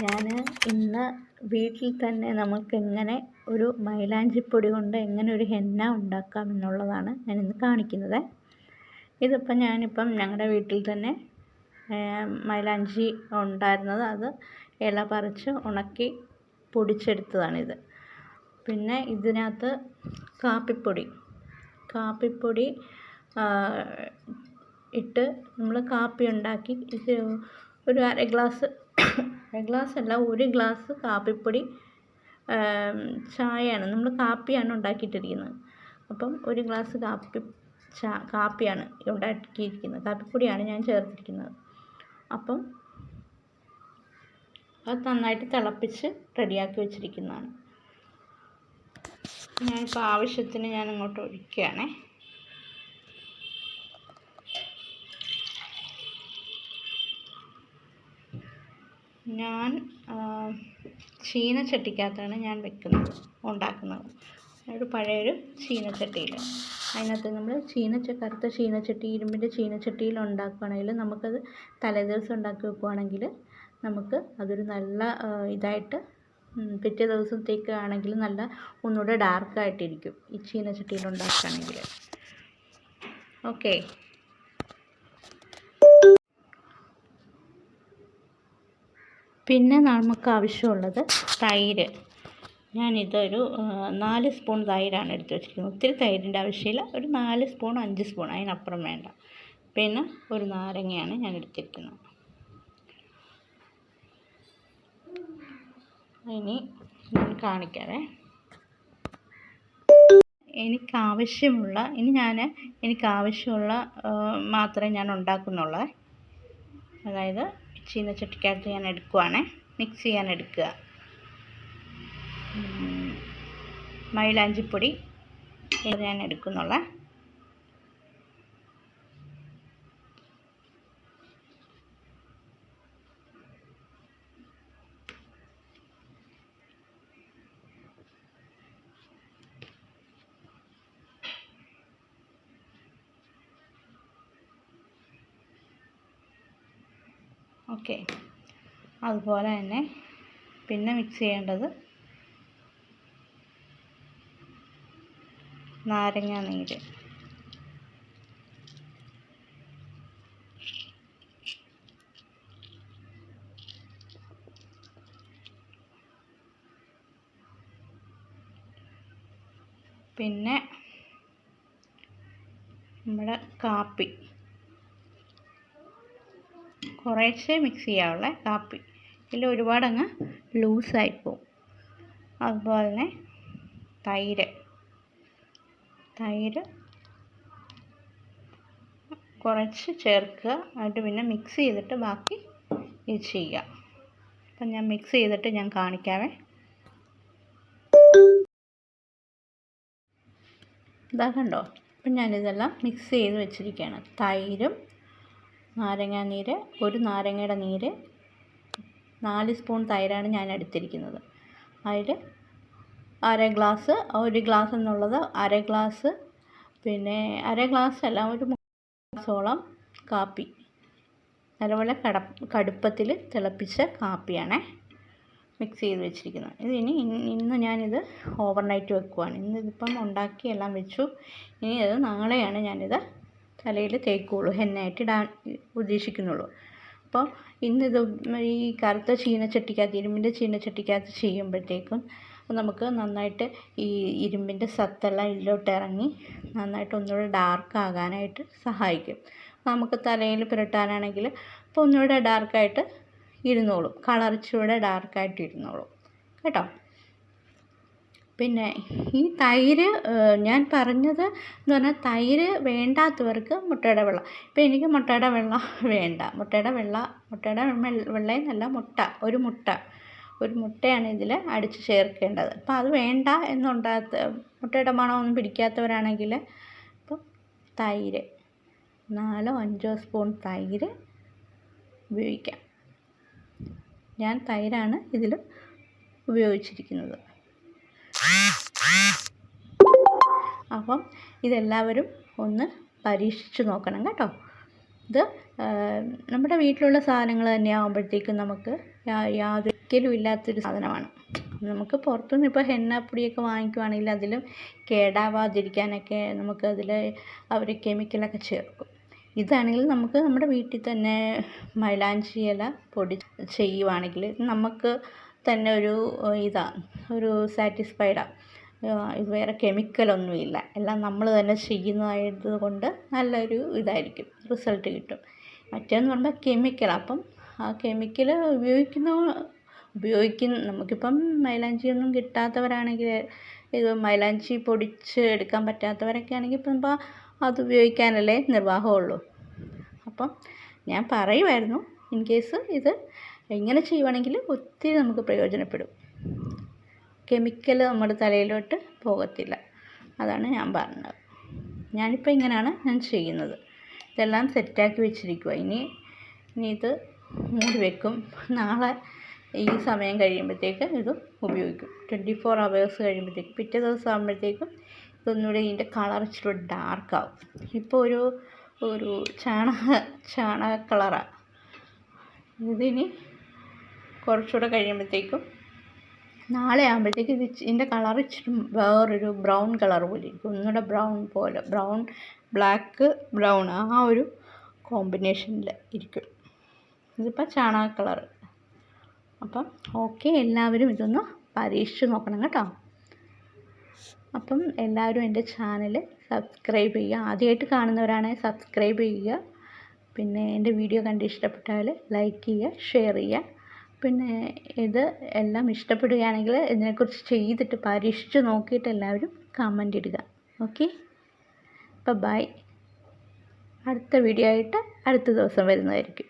ഞാൻ ഇന്ന് വീട്ടിൽ തന്നെ നമുക്ക് എങ്ങനെ ഒരു മൈലാഞ്ചിപ്പൊടി കൊണ്ട് എങ്ങനെ ഒരു ഹെന്ന ഉണ്ടാക്കാം എന്നുള്ളതാണ് ഞാൻ ഇന്ന് കാണിക്കുന്നത്. ഇതിപ്പം ഞാനിപ്പം ഞങ്ങളുടെ വീട്ടിൽ തന്നെ മൈലാഞ്ചി ഉണ്ടായിരുന്നത്. അത് ഇല പറിച്ച് ഉണക്കി പൊടിച്ചെടുത്തതാണിത്. പിന്നെ ഇതിനകത്ത് കാപ്പിപ്പൊടി. കാപ്പിപ്പൊടി ഇട്ട് നമ്മൾ കാപ്പി ഉണ്ടാക്കി ഒരു അര ഗ്ലാസ് ഗ്ലാസ് അല്ല ഒരു ഗ്ലാസ് കാപ്പിപ്പൊടി ചായയാണ്. നമ്മൾ കാപ്പിയാണ് ഉണ്ടാക്കിയിട്ടിരിക്കുന്നത്. അപ്പം ഒരു ഗ്ലാസ് കാപ്പി ചാ കാപ്പിയാണ് ഉണ്ടാക്കിയിരിക്കുന്നത്. കാപ്പിപ്പൊടിയാണ് ഞാൻ ചേർത്തിരിക്കുന്നത്. അപ്പം അത് നന്നായിട്ട് തിളപ്പിച്ച് റെഡിയാക്കി വെച്ചിരിക്കുന്നതാണ്. ഞാനിപ്പോൾ ആവശ്യത്തിന് ഞാൻ ഇങ്ങോട്ട് ഒഴിക്കുകയാണേ. ഞാൻ ചീനച്ചട്ടിക്കകത്താണ് ഞാൻ വെക്കുന്നത് ഉണ്ടാക്കുന്നത്. ഒരു പഴയൊരു ചീനച്ചട്ടിയിൽ അതിനകത്ത് നമ്മൾ ചീനച്ച കറുത്ത ചീനച്ചട്ടി ഇരുമ്പിന്റെ ചീനച്ചട്ടിയിൽ ഉണ്ടാക്കുകയാണെങ്കിൽ നമുക്കത് തലേദിവസം ഉണ്ടാക്കി വെക്കുകയാണെങ്കിൽ നമുക്ക് അതൊരു നല്ല ഇതായിട്ട് പിറ്റേ ദിവസത്തേക്ക് ആണെങ്കിൽ നല്ല ഒന്നുകൂടെ ഡാർക്കായിട്ടിരിക്കും ഈ ചീനച്ചട്ടിയിൽ ഉണ്ടാക്കുകയാണെങ്കിൽ. ഓക്കേ. പിന്നെ നമുക്ക് ആവശ്യമുള്ളത് തൈര്. ഞാനിതൊരു നാല് സ്പൂൺ തൈരാണ് എടുത്ത് വെച്ചിരിക്കുന്നത്. ഒത്തിരി തൈരിന്റെ ആവശ്യമില്ല. ഒരു നാല് സ്പൂൺ അഞ്ച് സ്പൂൺ അതിനപ്പുറം വേണ്ട. പിന്നെ ഒരു നാരങ്ങയാണ് ഞാൻ എടുത്തിരിക്കുന്നത്. ഇനി ഞാൻ കാണിക്കാവേ. എനിക്കാവശ്യമുള്ള ഇനി ഞാൻ എനിക്കാവശ്യമുള്ള മാത്രമേ ഞാൻ ഉണ്ടാക്കുന്നുള്ളൂ. അതായത് ചീനച്ചട്ടിക്കകത്ത് ഞാൻ എടുക്കുവാണ്. മിക്സ് ചെയ്യാൻ എടുക്കുക. മൈലാഞ്ചിപ്പൊടി ഞാൻ എടുക്കുന്നുള്ള. ഓക്കെ. അതുപോലെ തന്നെ പിന്നെ മിക്സ് ചെയ്യേണ്ടത് നാരങ്ങ നീര്. പിന്നെ നമ്മുടെ കാപ്പി. കുറേശ്ശെ മിക്സ് ചെയ്യാവുള്ള കാപ്പി. ഇതിൽ ഒരുപാടങ്ങ് ലൂസായി പോവും. അതുപോലെ തന്നെ തൈര്. തൈര് കുറച്ച് ചേർക്കുക. എന്നിട്ട് പിന്നെ മിക്സ് ചെയ്തിട്ട് ബാക്കി ഇത് ചെയ്യുക. അപ്പം ഞാൻ മിക്സ് ചെയ്തിട്ട് ഞാൻ കാണിക്കാവേ. ഇതാ കണ്ടോ? അപ്പം ഞാനിതെല്ലാം മിക്സ് ചെയ്ത് വെച്ചിരിക്കുകയാണ്. തൈരും നാരങ്ങാനീര് ഒരു നാരങ്ങയുടെ നീര് നാല് സ്പൂൺ തൈരാണ് ഞാൻ എടുത്തിരിക്കുന്നത്. അതിൽ അര ഗ്ലാസ് ഒരു ഗ്ലാസ് എന്നുള്ളത് അര ഗ്ലാസ് പിന്നെ അര ഗ്ലാസ് അല്ല ഒരു ഗ്ലാസോളം കാപ്പി. നല്ലപോലെ കട കടുപ്പത്തിൽ തിളപ്പിച്ച കാപ്പിയാണേ മിക്സ് ചെയ്ത് വെച്ചിരിക്കുന്നത്. ഇത് ഇനി ഇന്ന് ഞാനിത് ഓവർനൈറ്റ് വെക്കുവാണ്. ഇന്ന് ഇതിപ്പം ഉണ്ടാക്കി എല്ലാം വെച്ചു. ഇനി അത് നാളെയാണ് ഞാനിത് തലയിൽ തേക്കുള്ളൂ ഹെന്നായിട്ട് ഇടാൻ ഉദ്ദേശിക്കുന്നുള്ളൂ. അപ്പോൾ ഇന്ന് ഇത് ഈ കറുത്ത ചീനച്ചട്ടിക്കകത്ത് ഇരുമ്പിന്റെ ചീനച്ചട്ടിക്കകത്ത് ചെയ്യുമ്പോഴത്തേക്കും നമുക്ക് നന്നായിട്ട് ഈ ഇരുമ്പിന്റെ സത്തെല്ലാം ഇതിലോട്ട് ഇറങ്ങി നന്നായിട്ട് ഒന്നുകൂടെ ഡാർക്ക് ആകാനായിട്ട് സഹായിക്കും. നമുക്ക് തലയിൽ പുരട്ടാനാണെങ്കിൽ അപ്പോൾ ഒന്നുകൂടെ ഡാർക്കായിട്ട് ഇരുന്നോളും കളർ ഡാർക്കായിട്ട് ഇരുന്നോളും. കേട്ടോ? പിന്നെ ഈ തൈര് ഞാൻ പറഞ്ഞത് എന്ന് പറഞ്ഞാൽ തൈര് വേണ്ടാത്തവർക്ക് മുട്ടയുടെ വെള്ള. ഇപ്പം എനിക്ക് മുട്ടയുടെ വെള്ള വേണ്ട. മുട്ടയുടെ വെള്ള മുട്ടയുടെ നല്ല മുട്ട. ഒരു മുട്ട. ഒരു മുട്ടയാണ് ഇതിൽ അടിച്ച് ചേർക്കേണ്ടത്. അപ്പോൾ അത് വേണ്ട എന്നുണ്ടാത്ത മുട്ടയുടെ മണമൊന്നും പിടിക്കാത്തവരാണെങ്കിൽ ഇപ്പം തൈര് നാലോ അഞ്ചോ സ്പൂൺ തൈര് ഉപയോഗിക്കാം. ഞാൻ തൈരാണ് ഇതിൽ ഉപയോഗിച്ചിരിക്കുന്നത്. അപ്പം ഇതെല്ലാവരും ഒന്ന് പരീക്ഷിച്ച് നോക്കണം കേട്ടോ. ഇത് നമ്മുടെ വീട്ടിലുള്ള സാധനങ്ങൾ തന്നെ ആകുമ്പോഴത്തേക്കും നമുക്ക് യാതൊരിക്കലും ഇല്ലാത്തൊരു സാധനമാണ്. നമുക്ക് പുറത്തുനിന്ന് ഇപ്പോൾ ഹെന്നപ്പൊടിയൊക്കെ വാങ്ങിക്കുവാണെങ്കിൽ അതിലും കേടാവാതിരിക്കാനൊക്കെ നമുക്ക് അതിൽ അവർ കെമിക്കലൊക്കെ ചേർക്കും. ഇതാണെങ്കിൽ നമുക്ക് നമ്മുടെ വീട്ടിൽ തന്നെ മൈലാഞ്ചി ഇല പൊടി ചെയ്യുവാണെങ്കിൽ നമുക്ക് തന്നെ ഒരു ഇതാ ഒരു സാറ്റിസ്ഫൈഡാണ് ഇത് വേറെ കെമിക്കലൊന്നുമില്ല എല്ലാം നമ്മൾ തന്നെ ചെയ്യുന്നതായത് കൊണ്ട് നല്ലൊരു ഇതായിരിക്കും. റിസൾട്ട് കിട്ടും. മറ്റേന്ന് പറയുമ്പോൾ കെമിക്കൽ അപ്പം ആ കെമിക്കൽ ഉപയോഗിക്കുന്ന ഉപയോഗിക്കുന്ന നമുക്കിപ്പം മൈലാഞ്ചിയൊന്നും കിട്ടാത്തവരാണെങ്കിൽ ഇത് മൈലാഞ്ചി പൊടിച്ച് എടുക്കാൻ പറ്റാത്തവരൊക്കെ ആണെങ്കിൽ ഇപ്പം ഇപ്പം അത് ഉപയോഗിക്കാനല്ലേ നിർവാഹമുള്ളൂ. അപ്പം ഞാൻ പറയുമായിരുന്നു ഇൻ കേസ് ഇത് എങ്ങനെ ചെയ്യുവാണെങ്കിൽ ഒത്തിരി നമുക്ക് പ്രയോജനപ്പെടും. കെമിക്കൽ നമ്മുടെ തലയിലോട്ട് പോകത്തില്ല. അതാണ് ഞാൻ പറഞ്ഞത്. ഞാനിപ്പോൾ ഇങ്ങനെയാണ് ഞാൻ ചെയ്യുന്നത്. ഇതെല്ലാം സെറ്റാക്കി വെച്ചിരിക്കുക ഇനി ഇനി ഇത് മൂടി വെക്കും. നാളെ ഈ സമയം കഴിയുമ്പോഴത്തേക്ക് ഇത് ഉപയോഗിക്കും. ട്വന്റി ഫോർ അവേഴ്സ് കഴിയുമ്പോഴത്തേക്ക് പിറ്റേ ദിവസം ആകുമ്പോഴത്തേക്കും ഇതൊന്നുകൂടി ഇതിന്റെ കളർ ഇച്ചിരി ഡാർക്കാവും ഇപ്പോൾ ഒരു ഒരു ചാണക ചാണക കളറാണ് ഇതിനി കുറച്ചുകൂടെ കഴിയുമ്പോഴത്തേക്കും നാളെ ആകുമ്പോഴത്തേക്ക് ഇത് ഇതിന്റെ കളർ ഇച്ചിരി വേറൊരു ബ്രൗൺ കളർ പോലെ ഇരിക്കും. ഒന്നുകൂടെ ബ്രൗൺ പോലെ ബ്രൗൺ ബ്ലാക്ക് ബ്രൗൺ ആ ഒരു കോമ്പിനേഷനിൽ ഇരിക്കും. ഇതിപ്പോൾ ചാണക കളർ അപ്പം ഓക്കെ എല്ലാവരും ഇതൊന്ന് പരീക്ഷിച്ച് നോക്കണം കേട്ടോ. അപ്പം എല്ലാവരും എന്റെ ചാനൽ സബ്സ്ക്രൈബ് ചെയ്യുക. ആദ്യമായിട്ട് കാണുന്നവരാണെങ്കിൽ സബ്സ്ക്രൈബ് ചെയ്യുക. പിന്നെ എന്റെ വീഡിയോ കണ്ട് ഇഷ്ടപ്പെട്ടാൽ ലൈക്ക് ചെയ്യുക ഷെയർ ചെയ്യുക. പിന്നെ ഇത് എല്ലാം ഇഷ്ടപ്പെടുകയാണെങ്കിൽ ഇതിനെക്കുറിച്ച് ചെയ്തിട്ട് പരീക്ഷിച്ച് നോക്കിയിട്ട് എല്ലാവരും കമന്റ് ഇടുക. ഓക്കെ അപ്പോൾ ബൈ അടുത്ത വീഡിയോ ആയിട്ട് അടുത്ത ദിവസം വരുന്നതായിരിക്കും.